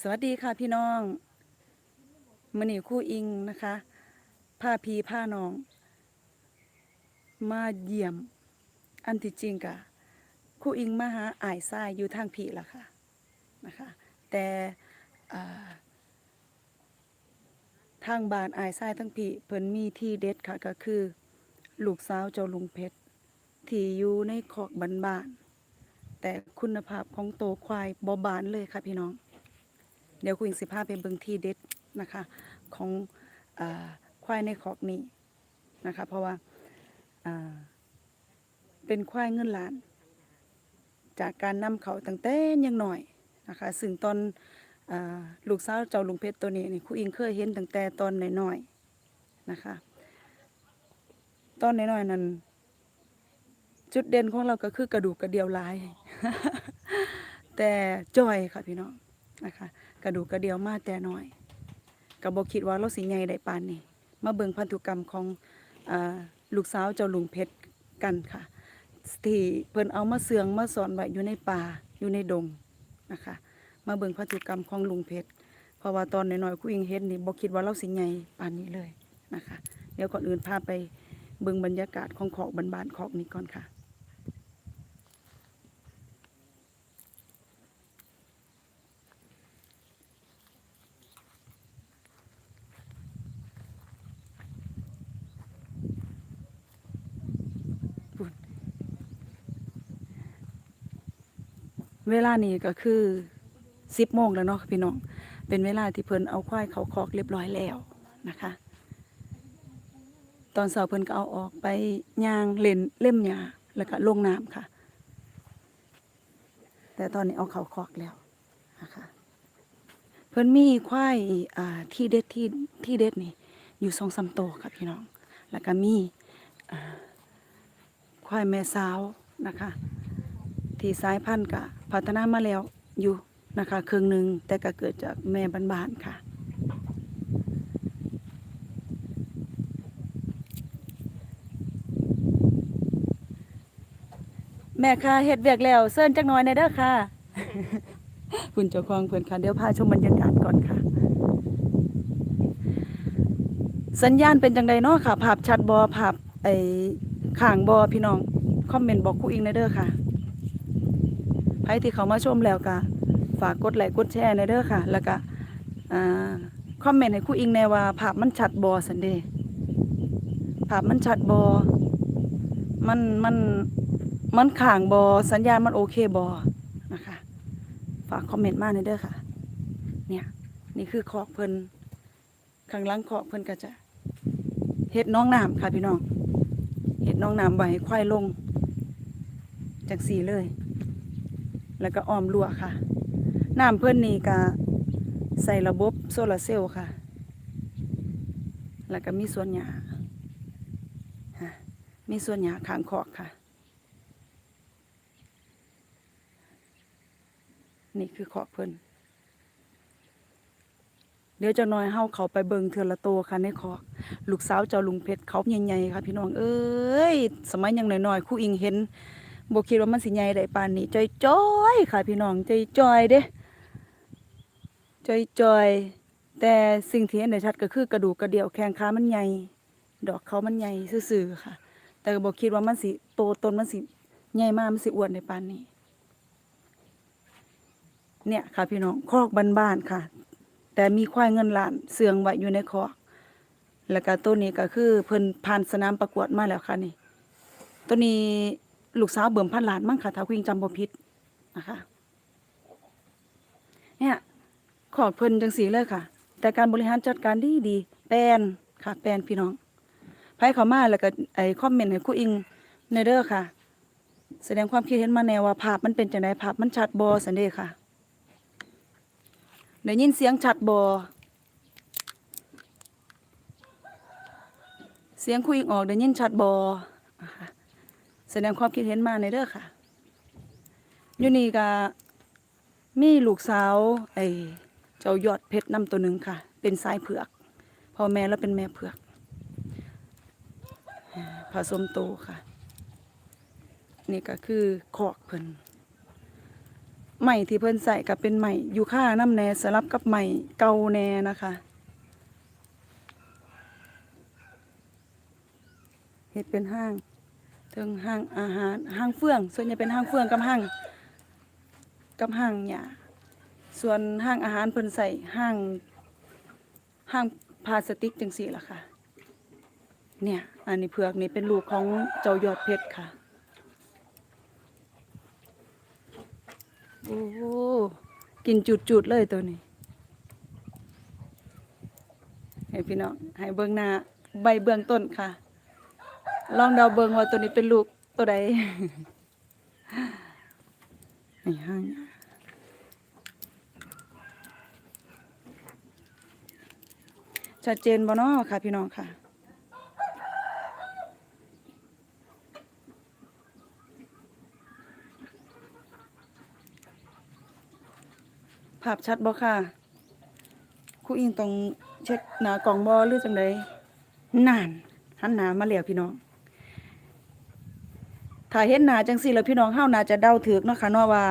สวัสดีค่ะพี่น้องมือนีคู่อิงนะคะผ้าพีผ้าน้อง มาเยี่ยม อันที่จริงกะคู่อิงมาหาอายทรายอยู่ทางผีละค่ะนะคะ แต่ทางบ้านอายทรายทั้งผีเพิ่นมีที่เด็ดค่ะก็คือ ลูกสาวเจ้าลุงเพชรที่อยู่ในขอกบันบานๆแต่คุณภาพของโตควายบอบานเลยค่ะพี่น้อง ดี๋ยวคุณอิงสิพาไปเบิ่งที่เด็ดนะคะของอควายในขอกนี้นะคะ เพราะว่าเป็นควายเงินล้าน จากการนำเขาตั้งแต่ยังหน่อยนะคะซึ่งตอนอลูกสาวเจ้าลุงเพชรตัวนี้นี่ครูอิงเคยเห็นตั้งแต่ตอนหน้อยๆนะคะ ตอนหน้อยๆนั้นจุดเด่นของเราก็คือกระดูกกระเดียวลาย แต่จอยค่ะพี่น้องนะคะ กระดูกกระเดียวมาแต่น้อยก็บ่คิดว่าเราสิใหญ่ได้ปานนี้มาเบิ่งพันธุกรรมของอลูกสาวเจ้าลุงเพชรกันค่ะที่เพิ่นเอามาเสืองมาสอนไว้อยู่ในป่าอยู่ในดงนะคะ มาเบิ่งพันธุกรรมของลุงเพชรเพราะว่าตอนน้อยๆคุยงเฮ็ดนี่บ่คิดว่าเราสิใหญ่ปานนี้เลยนะคะ เดี๋ยวก่อนอื่นพาไปเบิ่งบรรยากาศของขอกบ้านๆขอกนี้ก่อนค่ะ เวลานี้ก็คือสิบโมงแล้วเนาะพี่น้อง เป็นเวลาที่เพิ่นเอาควายเขาคอกเรียบร้อยแล้วนะคะ ตอนเสาร์เพิ่นก็เอาออกไปย่างเล่นเล่มหญ้าแล้วก็ลงน้ำค่ะ แต่ตอนนี้เอาเขาคอกแล้วนะคะ เพิ่นมีควายอ่าที่เด็ดที่ที่เด็ดนี่ อยู่สองสามโตวค่ะพี่น้อง แล้วก็มีควายแม่สาวนะคะ ที่สายพันธุ์ก็พัฒนามาแล้วอยู่นะคะครึ่งหนึ่งแต่ก็เกิดจากแม่บ้านๆค่ะ แม่ค่ะเฮ็ดเวียกแล้วเซิ้นจักหน่อยในเด้อค่ะ คุณเจ้าของเพิ่อนค่ะเดี๋ยวพาชมบรรยากาศก่อนค่ะ สัญญาณเป็นจังใดเนาะค่ะภาพชัดบ่ภาพไอ้ข้างบ่พี่น้อง คอมเมนต์บอกครูอิงในเด้อค่ะ ใครที่เขามาชมแล้วก็ฝากกดไลค์กดแชร์ในเด้อค่ะ แล้วก็คอมเมนต์ให้ครู่อิงแนว่าภาพมันชัดบอสันเดภาพมันชัดบอมันมันมันข่างบอสัญญาณมันโอเคบอนะคะ ฝากคอมเมนต์มาในเด้อค่ะ เนี่ย นี่คือขอกเพิ่นข้างหลังขอกเพิ่นก็จะเฮ็ดน้องน้ำค่ะพี่น้องเฮ็ดน้องน้ำให้ควายลงจังสีเลย แล้วก็อ้อมรั้วค่ะ น้ำเพื่อนนี่ก็ใส่ระบบโซลาร์เซลล์ค่ะ แล้วก็มีส่วนหญ้าฮะมีส่วนหญ้าขางขอกค่ะ นี่คือขอกเพิ่นเดี๋ยวจะน้อยเฮาเขาไปเบิงเทือละโตค่ะในขอกลูกสาวเจ้าลุงเพชรเขาใหญ่ๆค่ะพี่น้องเอ้ย สมัยยังน้อยๆคู่อิงเห็น บคิดว่ามันสิใหญ่ได้ปานนี้จอยจอยค่ะพี่น้องจอยจอยเด้จอยจอยแต่สิ่งที่เห็นได้ชัดก็คือกระดูกกระเดี่ยวแข้งขามันใหญ่ดอกเขามันใหญ่ซื่อๆค่ะ แต่บ่คิดว่ามันสิโตต้นมันสิใหญ่มากมันสิอ้วนในปานนี้ เนี่ยค่ะพี่น้องคอกบ้านๆค่ะ แต่มีควายเงินล้านเสื่องไว้อยู่ในคอกแล้วก็ตัวนี้ก็คือเพิ่นผ่านสนามประกวดมาแล้วค่ะนี่ ตัวนี้ ลูกสาวเบิ่มพันล้านมั้งค่ะถ้าคุยงจำบ่ผิดนะคะเนี่ยขอบเพิ่นจังสีเลยค่ะ แต่การบริหารจัดการดีดีแปลนค่ะ แปลนพี่น้องไผเขามาแล้วก็ไอ้คอมเมนต์ให้ครูอิงในเด้อค่ะ แสดงความคิดเห็นมาแนวว่าภาพมันเป็นจังไดภาพมันชัดบ่สันเด้ค่ะได้ยินเสียงชัดบ่เสียงคุยงออกได้ยินชัดบ่นะคะ แสดงความคิดเห็นมาในเด้อค่ะอยู่นี่ก็มีลูกสาวไอ้เจ้ายอดเพชรน้ำตัวหนึ่งค่ะ เป็นสายเผือกพ่อแม่แล้วเป็นแม่เผือกอ่าผสมโตค่ะ นี่ก็คือขอกเพิ่นใหม่ที่เพิ่นใส่ก็เป็นใหม่อยู่ค่าน้ำแหนสลับกับใหม่เก่าแหนนะคะเฮ็ดเป็นห้าง ถึงห้างอาหารห้างเฟื่อง ส่วนใหญ่เป็นห้างเฟื่องกับห้างกับห้างหญ้าส่วนห้างอาหารเพิ่นใส่ห้างห้างพลาสติกจังซี่ล่ะค่ะ เนี่ย อันนี้เผือกนี่เป็นลูกของเจ้ายอดเพชรค่ะโอ้โหกินจุดๆเลยตัวนี้ ให้พี่น้องให้เบื้องหน้าใบเบื้องต้นค่ะ ลองเดาเบิงว่าตัวนี้เป็นลูกตัวใดให้ห้างชัดเจนบ่เนาะค่ะพี่น้องค่ะภาพชัดบ่ค่ะครูอิงต้องเช็คหน้ากล่องบ่หรือจังไดนานหันหน้ามาแล้วพี่น้อง ถ้าเห็นหนาจังซี่แล้วพี่น้องเฮาน่าจะเดาถูกเนาะค่ะเนาะว่า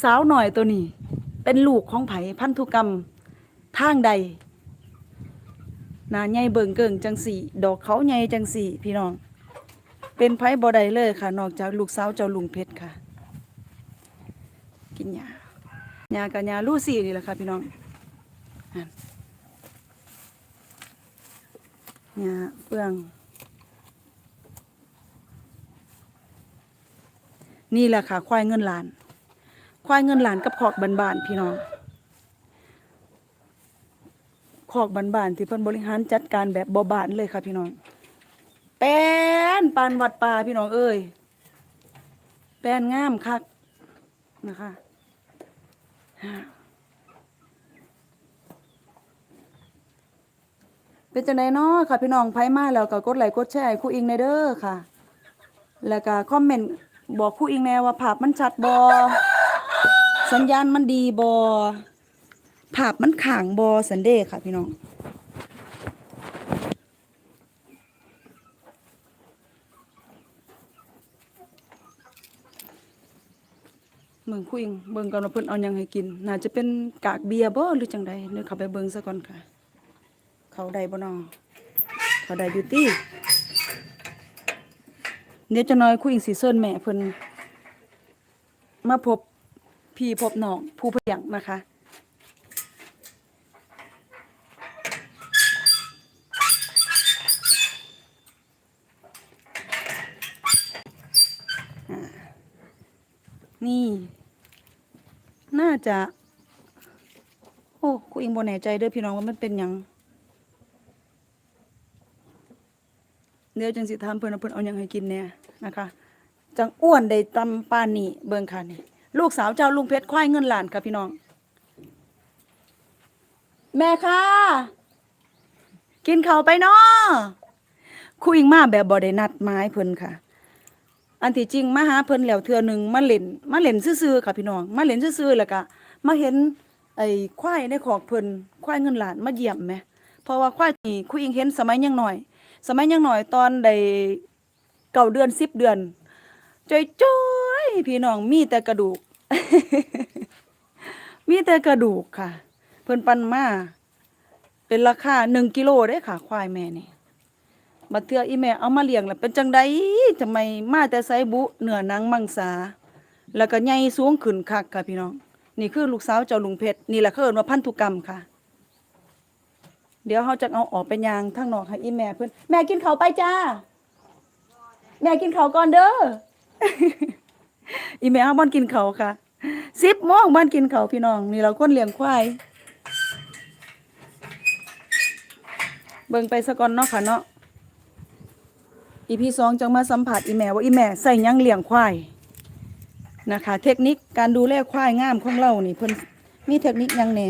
สาวหน่อยตัวนี้ เป็นลูกของไผพันธุกรรมทางใดหนาใหญ่เบิ่งเกิ่งจังสี่ ดอกเขาใหญ่จังสี่ พี่น้อง เป็นไผบ่ได้เลยค่ะ นอกจากลูกสาวเจ้าลุงเพชรค่ะ กินยายากับยาลูซี่นี่แหละค่ะ พี่น้องยาเฟือง นี่แหละค่ะ ควายเงินล้าน ควายเงินล้านกับขอกบานๆพี่น้องขอกบานๆที่เพิ่นบริหารจัดการแบบบ่บานเลยค่ะ พี่น้อง แป้นปานวัดป่าพี่น้องเอ้ยแป้นงามคักนะคะเป็นจังไดเนาะค่ะ พี่น้องไผมาแล้วก็กดไลค์กดแชร์ครูอิงในเด้อค่ะ แล้วก็คอมเมนต์ บอกครูอิงแน่ว่าภาพมันชัดบ่สัญญาณมันดีบ่ภาพมันข่างบ่สันเดค่ะพี่น้องเมืองคุยงเบิ่งก่อนว่าเพิ่นเอาหยังให้กิน น่าจะเป็นกากเบียร์บ่หรือจังใดเดี๋ยวเขาไปเบิ่งซะก่อนค่ะ เขาได้บ่น้อเขาได้อยู่ติ เดี๋ยวจะน้อยคุยงสิเซิ้นแม่เพิ่นมาพบพี่พบน้องผู้เพียงนะคะนี่ น่าจะ โอ้กูอิงบ่แหน่ใจเด้อพี่น้องว่ามันเป็นยัง เดี๋ยวจังสิถามเพิ่นว่าเพิ่นเอาหยังให้กินแหน่นะคะ จังอ้วนได้ตำปานนี่เบิ่งค่ะนี่ลูกสาวเจ้าลุงเพชรควายเงินล้านค่ะพี่น้อง แม่ค่ะ กินข้าวไปเนาะคุยงมาแบบบ่ได้นัดหมายเพิ่นค่ะ อันที่จริงมาหาเพิ่นแล้วเทื่อหนึงมาเล่นมาเล่นซื่อๆค่ะพี่น้อง มาเล่นซื่อๆแล้วก็มาเห็นไอ้ควายในคอกเพิ่นควายเงินล้านมาเยี่ยมแหมเพราะว่าควายนี่คุยอิงเห็นสมัยยังน้อย สมัยยังหน้อยตอนได้เก้าเดือนสิบเดือนจ้อยพี่น้องมีแต่กระดูก มีแต่กระดูกค่ะ เพิ่นปันมาเป็นราคาหนึ่งกิโลเด้ค่ะ ควายแม่นี่บัดเทืออีแม่เอามาเลี้ยงแล้วเป็นจังไดทำไมมาแต่ไสบุเหนือนังมังสา แล้วก็ใหญ่สูงขึ้นคักค่ะพี่น้อง นี่คือลูกสาวเจ้าลุงเพชรนี่แหละเขาเอิ้นว่าพันธุกรรมค่ะ เดี๋ยวเขาจะเอาออกไปยางทางนอกให้อีแม่เพิ่อนแม่กินเขาไปจ้า แม่กินเขาก่อนเด้อ อีแม่เอาบ้านกินเขาค่ะสิบโมงบ้านกินเขาพี่น้องนี่เราคนเลี้ยงควายเบิ่งไปสะก่อนเนาะค่ะเนาะอีพีสองจังมาสัมผัสอีแม่ว่าอีแม่ใส่ยังเลี้ยงควายนะคะ เทคนิคการดูแลควายงามของเรานี่เพิ่นมีเทคนิคยังแหน่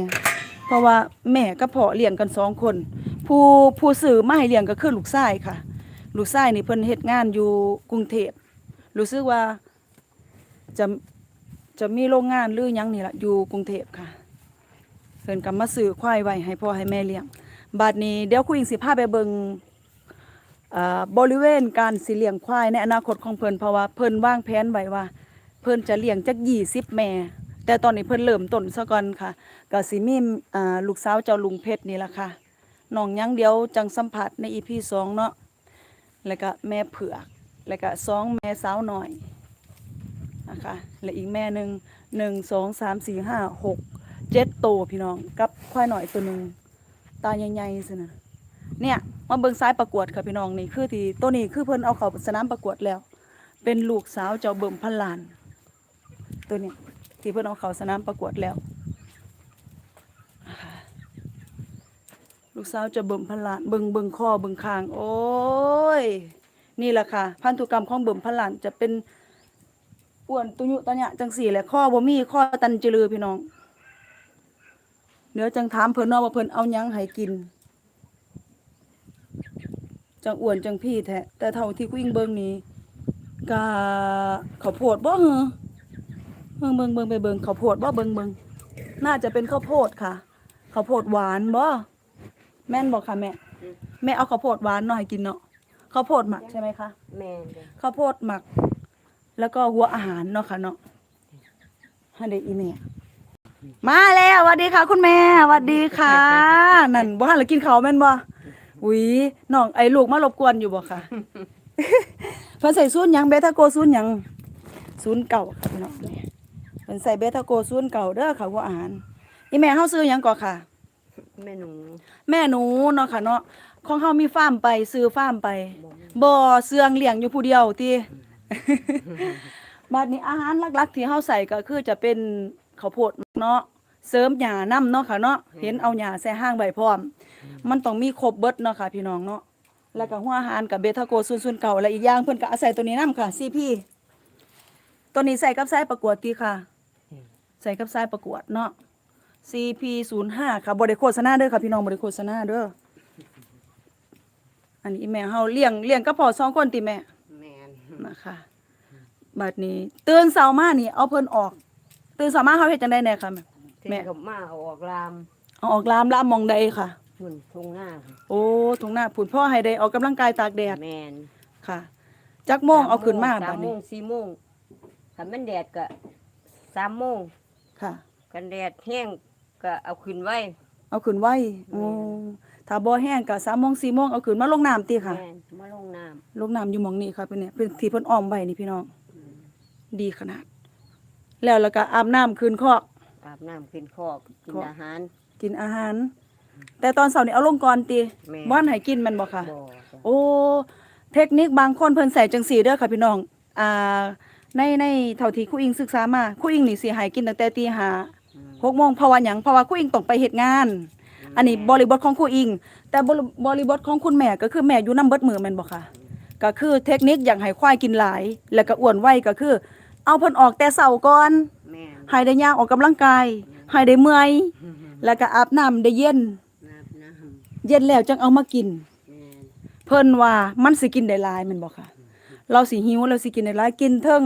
เพราะว่าแม่กับพ่อเลี้ยงกันสองคน ผู้ผู้สื่อมาให้เลี้ยงก็คือลูกชายค่ะ ลูกชายนี่เพิ่นเฮ็ดงานอยู่กรุงเทพรู้สึกว่าจะจะมีโรงงานหรือยังนี่ละอยู่กรุงเทพค่ะเพิ่นก็มาซื้อควายไว้ให้พ่อให้แม่เลี้ยงบัดนี้เดี๋ยวคุยสิพาไปเบิงอ่อบริเวณการสิเลี้ยงควายในอนาคตของเพิ่นเพราะว่าเพิ่นวางแผนไว้ว่า เพิ่นจะเลี้ยงจัก20แม่ แต่ตอนนี้เพิ่นเริ่มต้นซะก่อนค่ะก็สิมีอ่าลูกสาวเจ้าลุงเพชรนี่ล่ะค่ะน้องยังเดียวจังสัมผัสใน EP 2เนาะแล้วก็แม่เผือก แล้วก็สองแม่สาวหน่อยนะคะและอีกแม่หนึ่งหนึ่งสองสามสี่ห้าหกเจ็ดโตพี่น้องกับควายหน่อยตัวหนึ่งตาใหญ่ๆสินะเนี่ยมาเบิงซ้ายประกวดค่ะพี่น้องนี่คือที่ตัวนี้คือเพิ่นเอาเขาสนามประกวดแล้ว เป็นลูกสาวเจ้าเบิ่มพันลาน ตัวนี้ ที่เพิ่อนเอาเขาสนามประกวดแล้ว ลูกสาวจะเบิ่มพลานเบิ่งเบิ่งคอเบิ่งคาง โอ้ย นี่แหละค่ะ พันธุกรรมของเบิ่มพลานจะเป็นอ้วนตุยุตะเนี่ยจังสี่แหละข้อบ่มีข้อตันจืลือพี่น้องเดี๋ยวจังถามเพิ่นเนาะว่าเพิ่นเอายังให้กิน จังอ้วนจังพี่แท้แต่เท่าที่กูอิงเบิ่งนี้ก็ข้าวโพดบ่เหรอ เบิ่งเบิ่งเบิ่งไปเบิ่งข้าวโพดบ่เบิ่งเบิ่งน่าจะเป็นข้าวโพดค่ะข้าวโพดหวานบ่แม่นบ่ค่ะแม่แม่เอาข้าวโพดหวานหน่อยกินเนาะข้าวโพดหมักใช่ไหมคะแม่นเลยข้าวโพดหมัก แล้วก็หัวอาหารเนาะค่ะเนาะฮันเดอีเมียมาแล้วสวัสดีค่ะ คุณแม่สวัสดีค่ะ นั่นบ่ฮันหรือกินข้าวแม่นบ่อุ้ยน้องไอ้ลูกมารบกวนอยู่บ่ค่ะเพิ่นใส่ซูนย์หยังเบทาโกซูนย์หยังซูนย์เก่าค่ะพี่น้อง เพิ่นใส่เบทาโกซูนย์เก่าเด้อค่ะหัวอาหารอีแม่เฮาซื้อหยังก่อค่ะ แม่หนูแม่หนูเนาะค่ะเนาะของเฮามีฟาร์มไปซื้อฟาร์มไปบอกบ่เสื่องเลี้ยงอยู่ผู้เดียวติ บัดนี้อาหารหลักๆที่เฮาใส่ก็คือจะเป็นข้าวโพดเนาะเสริมหญ้านํเนาะค่ะเนาะเห็นเอาหญ้าใส่ห้างใบพร้อม มันต้องมีครบเบิดเนาะค่ะพี่น้องเนาะแล้วก็หัวอาหารกับเบทาโกซุนซุนเก่าและอีกอย่างเพิ่นก็อาศัยตัวนี้นํค่ะ CP ตัวนี้ใส่กับสายประกวดติค่ะ ใส่กับสายประกวดเนาะ CP 05ค่ะบ่ได้โฆษณาเด้อค่ะพี่น้องบ่ได้โฆษณาเด้อ อันนี้อีแม่เฮาเลี้ยงเลี้ยงกับพ่อสองคนติแม่ แม่นนะคะบัดนี้ตื่นเช้ามานี่ เอาเพิ่นออก ตื่นเช้ามาเขาเฮ็ดจังได๋แน่ค่ะแม่ ที่แม่ เขามาเอาออกลามเอาออกลามลามหมองใดค่ะ หุ่นทุ่งหน้าโอ้ตรงหน้าผุนพ่อให้ได้ออกกำลังกายตากแดดแม่นค่ะจักโมงเอาขึ้นมาสาบัมดโมนี้ งสี่โมงถ้ามันแดดก็สามโมง ค่ะ กันแดดแห้งก็เอาขึ้นไว้ เอาขึ้นไว้โอ้ถ้าบ่แห้งก็3โมง4โมงเอาขึ้นมาลงน้ำติค่ะ แม่นมาลงน้ลงน้ำอยู่หม่องนี้ค่ะเป็นเนี่ยเป็นที่เพิ่นอ้อมไว้นี่พี่น้องดีขนาด แล้วแล้วก็อาบน้ำคืนคอกำอาบน้ำขึ้นคอกกินคอกอาหาร กินอาหาร แต่ตอนเช้านี่เอาลงก่อนติแม่บ่ทันให้กินแมันบ่ค่ะ บ่จ้ะโอ้ เทคนิคบางคนเพิ่นใส่จังซี่เด้อค่ะพี่น้อง อ่า ในในเท่าที่ครูอิงศึกษามาครูอิงนี่สิให้กินตั้งแต่ตีห้าอืมหกโมงเพราะว่าหยังเพราะว่าครูอิงต้องไปเฮ็ดงาน อันนี้บริบทของครูอิง แต่บริบริบทของคุณแม่ก็คือแม่อยู่นํเบิดมือแม่นบ่ค่ะ ก็คือเทคนิคอยากให้ควายกินหลาย แล้วก็อ้วนไวก็คือ เอาเพิ่นออกแต่เช้าก่อนแม่นให้ได้ย่างออกกำลังกายให้ได้เมื่อย แล้วก็อาบน้ำได้เย็นอาบน้เย็นแล้วจังเอามากินำแม่นเพิ่นว่ามันสิกินได้หลายแมันบ่ค่ะ เราสิหิวเราสิกินได้หลายกินเทิง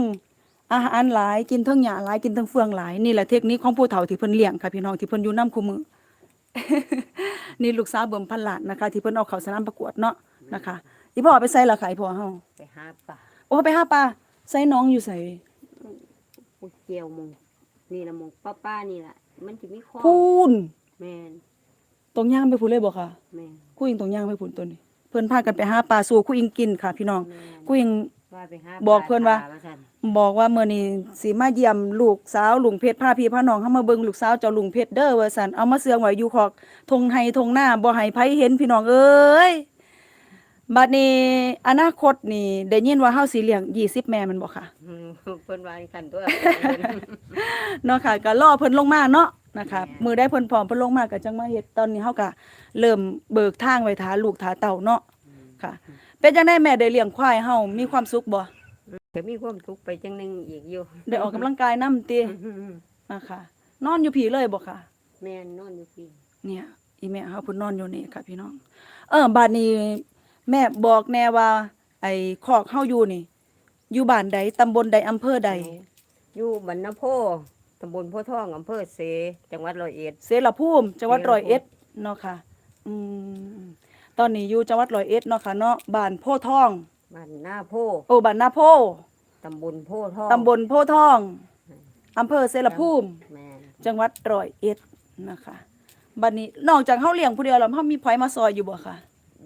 อาหารหลายกินเทิงหญ้าหลายกินเทิงเฟืองหลายนี่แหละเทคนิคของผู้เฒ่าที่เพิ่นเลี้ยงค่ะพี่น้องที่เพิ่นอยู่นํคู่มือนี่ลูกสาวเบิ่มพันหลานนะคะ ที่เพิ่นเอาเข้าสนามประกวดเนาะนะคะอีพ่อไปใส่ละขายพ่อเฮาไปหาปลาโอ้ไปหาปลาใส่น้องอยู่ใส่อุ้ยเกี่ยวหมงนี่ละหมงป้าป้าๆนี่แหละมันจะมีข้อพูนแม่นตรงย่างไปพูนเลยบ่ค่ะแม่นคู่อิงตรงย่างไปพูนตัวนี้ เพิ่นพากันไปหาปลาสู่คู่อิงกินค่ะ พี่น้องแม่นคู่อิง ว่าไปหาบอกเพิ่นว่าปลซั่นบอกว่าเมื่อนี้สิมาเยี่ยมลูกสาวลุงเพชรพาพี่พาน้องเข้ามาเบิ่งลูกสาวเจ้าลุงเพชรเด้อว่าซั่นเอามาเสืองไว้อยู่ขอกทงไห้ทงหน้าบ่ให้ไผเห็นพี่น้องเอ้ยบัดนี้อนาคตนี่ได้ยินว่าเฮาสิเลี้ยง20 แม่แมันบ่ค่ะอืมเพิ่นว่าคันตัว เนาะค่ะก็รอเพิ่นลงมาเนาะ นะคะแม่มือได้เพิ่นพร้อมเพิ่นลงมาก็จังมาเฮ็ดตอนนี้เฮาก็เริ่มเบิกทางไว้ทาลูกทาเต่าเนาะค่ะ เป็นจังได๋แม่ได้เลี้ยงควายเฮามีความสุขบ่ก็มีความสุขไปจังหนึงอีกอยู่ได้ออกกำลังกายนำตินะคะนอนอยู่ผีเลยบ่ค่ะ แม่นนอนอยู่พี่เนี่ยอีแม่เฮาเพิ่นนอนอยู่นี่ค่ะ พี่น้อง เออบ้านนี้แม่บอกแน่ว่า ไอ้คอกเฮาอยู่นี่ อยู่บ้านใดตำบลใดอำเภอใด อยู่บรรณโพ ตำบลโพธิ์ทองอำเภอเสจังหวัดร้อยเอ็ด เสรภูมิจังหวัดเสรภูมิร้อยเอ็ดเนาะค่ะอืมตอนนี้อยู่จังหวัดร้อยเอ็ดเนาะค่ะเนาะบ้านโพธิ์ทองบ้านหน้าโพโอ้บ้านนาโพตำบลโพธิ์ทองตำบลโพธิ์ทองอำเภอเสรภูมิ แม่นจังหวัดร้อยเอ็ดนะคะบัดนี้นอกจากเฮาเลี้ยงผู้เดียวแล้วเฮามีไผมาซอยอยู่บ่คะ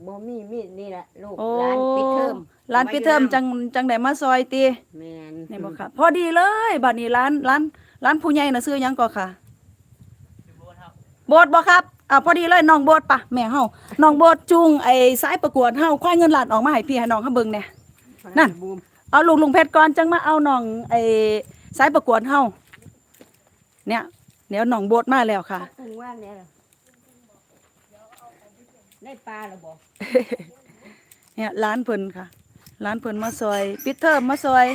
บ่มีมีดนี่แหละลูกโอ้ร้านปิดเทอมร้านปิดเทอมจังจังไดมาซอยติแม่นนี่บ่ค่ะ พอดีเลยบัดนี้ร้านร้าน ร้านผู้ใหญ่น่ะซื้อหยังก่อค่ะ โบดบ่ครับอ่าพอดีเลยน้องโบดปะแม่เฮาน้องโบดจูงไอ้สายประกวดเฮาควายเงินล้านออกมาให้พี่ให้น้องเฮาเบิ่งแหน่ นั่น บูมเอาลุงลุงเพชรก่อนจังมาเอาน้องไอ้สายประกวดเฮาเนี่ยเดี๋ยวน้องโบดมาแล้วค่ะปรุงว่าเนี่ยล่ะได้ปลาแล้วบ่เนี่ยร้านเพิ่นค่ะร้านเพิ่นมาซอย ปิดเทอมมาซอย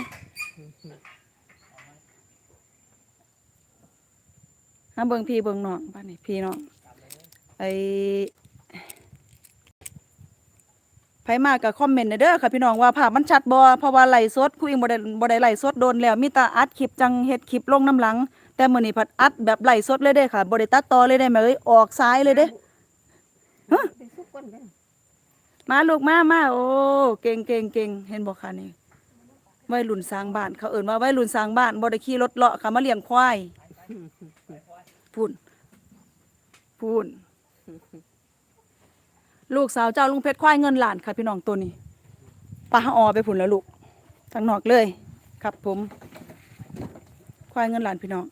น้าเบิ่งพี่เบิ่งน้องบ้านนี่พี่น้องไอไผมากกับคอมเมนต์เด้อค่ะพี่น้องว่าภาพมันชัดบ่เพราะว่าไลฟ์สดคุยบ่ได้บ่ได้ไลฟ์สดโดนแล้วมีต่อัดคลิปจังเฮ็ดคลิปลงน้ำหลัง แต่มื้อนี้พัดอัดแบบไลฟ์สดเลยเด้ค่ะบ่ได้ตัดต่อเลยได้ไหมเอ้ยออกซ้ายเลยเด้ฮะเป็นซุกคนเด้อมาลูกมามาโอ้เก่งเก่งเก่งเห็นบอกค่ะนี่วัยรุ่นสร้างบ้านเขาเอิ่นว่าวัยรุ่นสร้างบ้านบ่ได้ขี่รถเลาะค่ะมาเลี้ยงควาย พูนพูนลูกสาวเจ้าลุงเพชรควายเงินหลานค่ะพี่น้องตัวนี้ปลาออไปผุนแล้วลูกทางนอกเลย ครับผม ควายเงินหลานพี่น้อง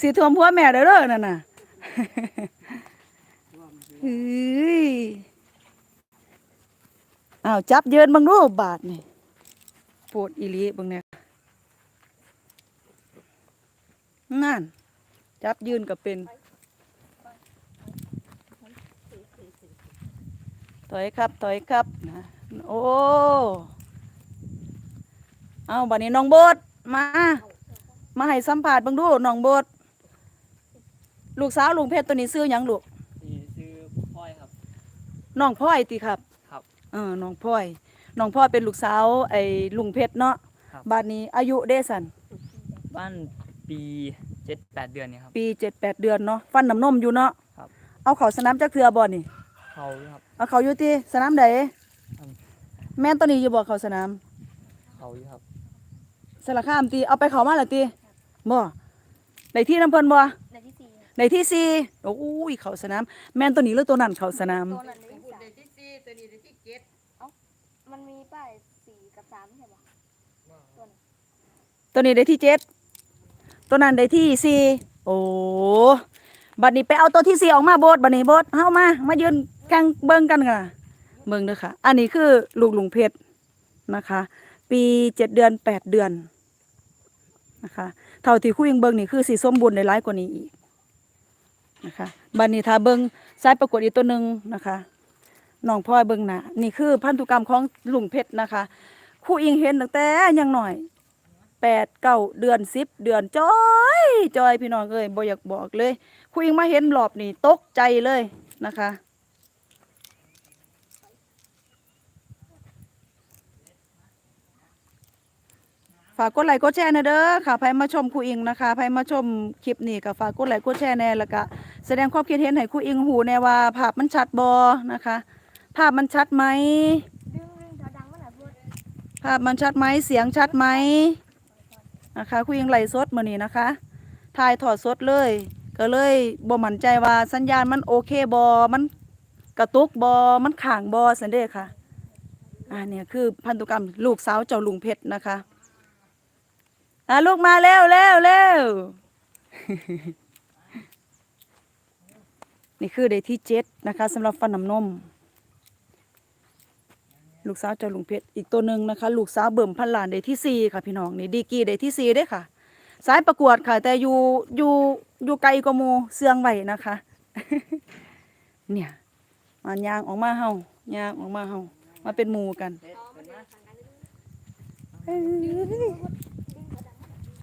สีทวมพัวแม่เด้อเด้อนั่นน่ะเฮ้ยอ้าวจับเยินบังรูปบาทนี่ปวดอีลีบังเนี่ย นั่นจับยืนก็เป็น ถอยครับ ถอยครับนะโอ้ เอาบัดนี้น้องโบดมา มาให้สัมภาษณ์เบังดูน้องโบดลูกสาวลุงเพชรตัวนี้ซื้อหยังลูกนี่ชื่อพ่อยครับ น้องพลอยติครับ ครับเออน้องพลอยน้องพลอยเป็นลูกสาวไอ้ลุงเพชรเนาะครับบัดนี้อายุเด้สันบ้าน ปีเจ็ดแปดเดือนเนี่ยครับ ปีเจ็ดแปดเดือนเนาะฟันน้ำนมอยู่เนาะครับ เอาเขาสนามจักเทือบ่นี่ เขาครับเอาเขาอยู่ที่สนามใดอืมแม่นตัวนี้อยู่บ่เขาสนามเขาอยู่ครับสารคามตีเอาไปเขามาและตีบ่ในที่น้ำเพิ่นบ่ในที่สี่ในที่สี่โอ้ยเขาสนาม แม่นตัวนี้หรือตัวนั้นเขาสนามตัวนั้นเลขสามมันมีป้ายสี่กับสามใช่ปะตัวนั้นตัวนี้ได้ที่เจ็ด ตัวนั้นได้ที่สี่โอ้บัดนี้ไปเอาตัวที่สี่ออกมาโบดบัดนี้โบดเฮามา มายืนแข่งเบิ่งกันค่ะเบิ่งเด้อค่ะ อันนี้คือลูกลุงเพชรนะคะ ปีเจ็ดเดือนแปดเดือนนะคะ เท่าที่คุยยังเบิ่งนี่คือสีส้มบูรณ์ในร้ายกว่านี้อีกนะคะบัดนี้ถ้าเบิ่งสายประกวดอีกตัวหนึ่งนะคะน้องพลอยเบิ่งหน้านี่คือพันธุกรรมของลุงเพชรนะคะครูอิงเห็นตั้งแต่ยังหน่อย แปดเก้าเดือนสิบเดือนจอยจอยพี่น้องเอ้ยบ่อยากบอกเลยคุยงมาเห็นหลอบนี่ตกใจเลยนะคะ ฝากกดไลค์กดแชร์นะเด้อค่ะใครมาชมครูอิงนะคะใครมาชมคลิปนี้ก็ฝากกดไลค์กดแชร์แน่แล้วก็แสดงความคิดเห็นให้ครูอิงหูแน่ว่าภาพมันชัดบอนะคะ ภาพมันชัดไหมภาพมันชัดไหมเสียงชัดไหม นะคะคุยยังไหลฟ์สดมือนี้นะคะถ่ายถอดสดเลย ก็เลยบ่มั่นใจว่าสัญญาณมันโอเคบอมันกระตุกบอมันข่างบอสันเดอค่ะอ่าเนี่ยคือพันธุกรรมลูกสาวเจ้าลุงเพชรนะคะอ่าลูกมาเร็วเร็วเร็วนี่คือเดทที่เจ็ดนะคะสำหรับฟันน้ำนม ลูกสาวเจ้าลุงเพชรอีกตัวหนึ่งนะคะ ลูกสาวเบิ่มพันล้านได้ที่สี่ค่ะพี่น้องนี่ดีกรีได้ที่สี่ได้อค่ะ สายประกวดค่ะ แต่อยู่อยู่อยู่ไกลกว่าหมูเสื่องไว้นะคะ เนี่ยมันยางออกมาเฮายางออกมาเฮามาเป็นหมูกันเอ้ย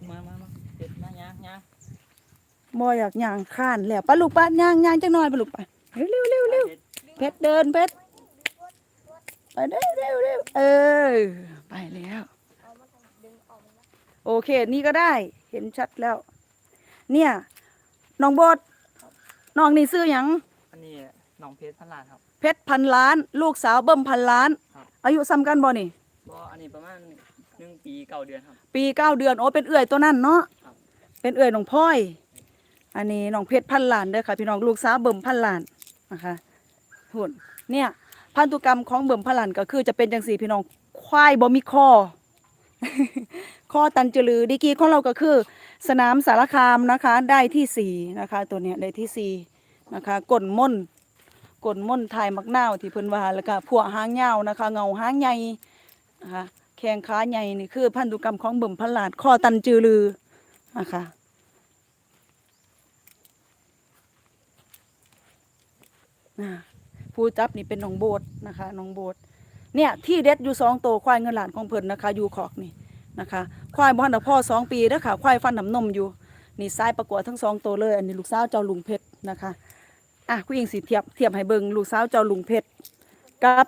มามามาเด็ดมาย่างย่างบ่อยากยางข้านแล้วปะลูกปะยางยางจังหน่อยปะลูกปะเร็วเร็วเร็วเร็วเพชรเดินเพชร ไปเร็วเร็วเร็วเออ ไปแล้วเอามาทำดึงออกมาโอเค นี่ก็ได้ เห็นชัดแล้ว เนี่ยน้องโบดน้องนี่ซื้อหยังอันนี้น้องเพชรพันลานครับ เพชรพันล้าน ลูกสาวเบิ่มพันล้าน ครับ อายุซ้ำกันบ่นี่ก็อันนี้ประมาณหนึ่งปีเก้าเดือนครับ ปีเก้าเดือนโอ้เป็นเอื่อยตัวนั้นเนาะครับ เป็นเอื่อยน้องพ่อย อันนี้น้องเพชรพันล้านเด้อค่ะ พี่น้องลูกสาวเบิ่มพันล้านนะคะหุ่นเนี่ย พันธุกรรมของเบิ่มพันล้านก็คือจะเป็นจังสี่พี่น้องควายบ่มีคอข้อตันจลือดีกีของเราก็คือ สนามสารคามนะคะ ได้ที่สี่นะคะ ตัวเนี้ยได้ที่สี่นะคะก่นม่นก่นม่นไทยมักนาวที่เพิ่นว่าแล้วก็พวกหางยาวนะคะ เงาหางใหญ่นะคะแข้งขาใหญ่นี่คือ พันธุกรรมของเบิ่มพันลาดข้อตันจือลือนะคะอ่า ผู้จับนี่เป็นน้องโบดนะคะน้องโบดเนี่ยที่เด็ดอยู่สองตัวควายเงินหลานของเพิ่นนะคะอยู่ขอกนี่นะคะ ควายบ้านพ่อสองปีแล้วค่ะควายฟันน้ำนมอยู่นี่ซ้ายประกวดทั้งสองตัวเลย อันนี้ลูกสาวเจ้าลุงเพชรนะคะอะคุณหญิงสิเทียบเทียบให้เบิงลูกสาวเจ้าลุงเพชรกับ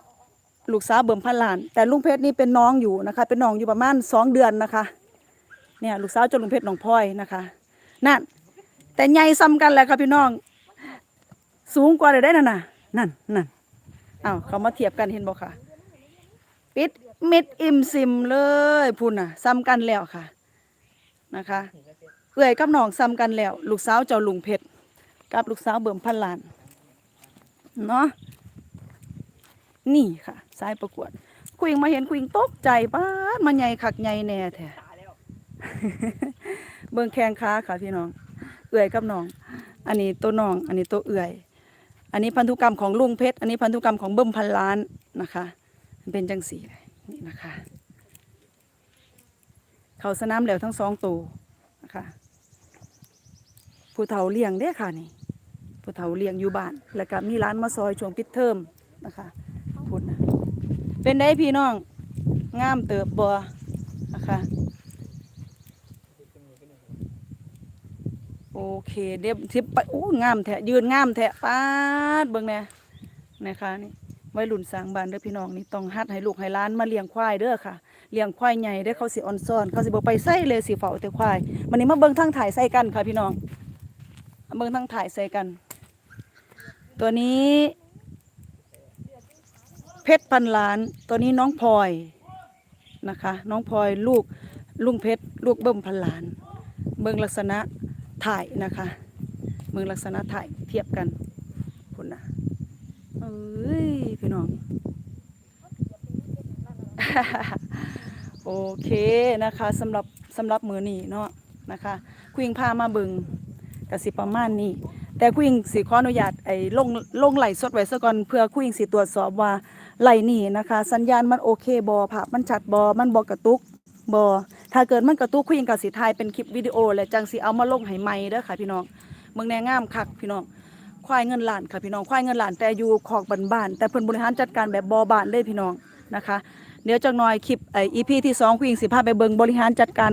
ลูกสาวเบิ่มพันหลาน แต่ลุงเพชรนี่เป็นน้องอยู่นะคะ เป็นน้องอยู่ประมาณสองเดือนนะคะเนี่ยลูกสาวเจ้าลุงเพชรน้องพลอยนะคะนั่นแต่ใหญ่ซ้ำกันแหละค่ะพี่น้อง สูงกว่าเลยได้นั่นน่ะ นั่นนั่นเอ้าเขามาเทียบกันเห็นบ่ค่ะ ปิดมิดอิ่มซิมเลยพุ่นน่ะซ้ำกันแล้วค่ะ นะคะเอื้อยกับน้องซ้ำกันแล้ว ลูกสาวเจ้าลุงเพชรกับลูกสาวเบิ่มพันลานเนาะนี่ค่ะสายประกวด คุยงมาเห็นคุยงตกใจป้าดมันใหญ่คักใหญ่แน่แท้เบิ่งแข้งขาค่ะพี่น้อง เอื้อยกับน้อง อันนี้ตัวน้อง อันนี้ตัวเอื้อย อันนี้พันธุกรรมของลุงเพชร อันนี้พันธุกรรมของเบิ่มพันล้านนะคะเป็นจังสีเลยนี่นะคะ เขาสนามแล้วทั้งสองตัวนะคะผู้เฒ่าเลี้ยงเด้ค่ะนี่ผู้เฒ่าเลี้ยงอยู่บ้าน แล้วก็มีร้านมาซอยช่วงปิดเทอมนะคะพูดนะเป็นได้พี่น้องงามเติบบัวนะคะ โอ เคเดี๋ยวทิปไปโอ้งามแท้ยืนงามแท้ป้าดเบิ่งแน่นะคะนี่ไวัยรุ่นสร้างบ้านเด้อพี่น้องนี่ต้องฮัดให้ลูกให้ล้านมาเลี้ยงควายเด้อค่ะเลี้ยงควายใหญ่เด้เขาสิออนซ่อนเขาสิบ่ไปไส้เลยสิเฝ้าแต่ควายวันนี้มาเบิ่งทางถ่ายใส่กันค่ะพี่น้องเบิ่งทางถ่ายใส่กัน ตัวนี้ เพชรพันล้าน ตัวนี้น้องพลอยนะคะ น้องพลอยลูกลุงเพชรลูกเบิ่มพันล้าน เบิ่งลักษณะ ถ่ายนะคะเบิ่งลักษณะถ่ายเทียบกันพุ่นะเอ้ยพี่น้อง โอเคนะคะสำหรับสำหรับมือนี้เนาะนะคะคุยงพามาเบิงกสิประมาณนี้แต่คุยงสิขออนุญาตไอ้ลงลงไหลสดไว้ซะก่อนเพื่อคุยงสิตรวจสอบว่าไหลนี่นะคะ สัญญาณมันโอเคบอภามันชัดบอมันบอกระตุก บอถ้าเกิดมันกระตุกคุยงกับสิถ่ายเป็นคลิปวิดีโอและจังสิเอามาลงให้ใหม่เด้อค่ะ พี่น้องเมืองแนงามคักพี่น้องควายเงินล้านค่ะพี่น้องควายเงินล้านแต่อยู่ขอกบ้านๆแต่เพิ่นบริหารจัดการแบบบอบานเลยพี่น้องนะคะ เดี๋ยวจักหน่อยคลิปไออีพีที่สองคุยงสิพาไปเบิงบริหารจัดการ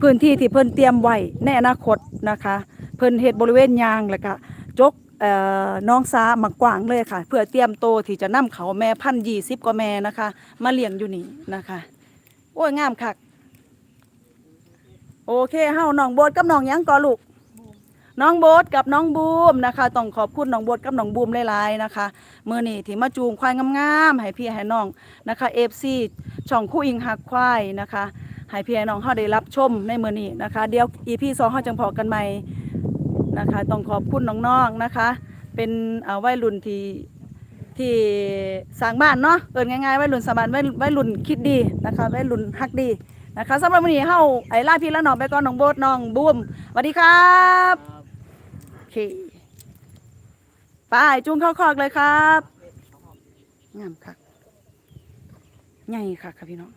พื้นที่ที่เพิ่นเตรียมไว้ในอนาคตนะคะ เพิ่นเฮ็ดบริเวณยางแล้วก็จกเอ่อน้องสามักกว้างเลยค่ะ เพื่อเตรียมโตที่จะนำเขาแม่พันยี่สิบกว่าแม่นะคะ มาเลี้ยงอยู่นี่นะคะ โอ้ยงามคัก โอเคเฮาน้องโบดกับน้องหยังก่อลูก น้องโบดกับน้องบูมนะคะ ต้องขอบคุณน้องโบดกับน้องบูมหลายๆนะคะมือนี่ที่มาจูงควายงามๆให้พี่ให้น้องนะคะเอฟซีช่องคู่อิงหักควายนะคะให้พี่ให้น้องเขาได้รับชมในมือนี้นะคะ เดี๋ยวอีพีสองเขาจังพอกันใหม่นะคะ ต้องขอบคุณน้องๆนะคะ เป็นเอ่อวัยรุ่นที่ที่สร้างบ้านเนาะเอินง่ายๆวัยรุ่นสร้างบ้านวัยวัยรุ่นคิดดีนะคะวัยรุ่นฮักดี นะคะสำหรับวันนี้เฮาไอ้ล่าพี่และน้องไปก่อนน้องโบดน้องบูมสวัสดีครับโอเคไปจุงเข้าคอกเลยครับงามค่ะใหญ่ค่ะค่ะพี่น้อง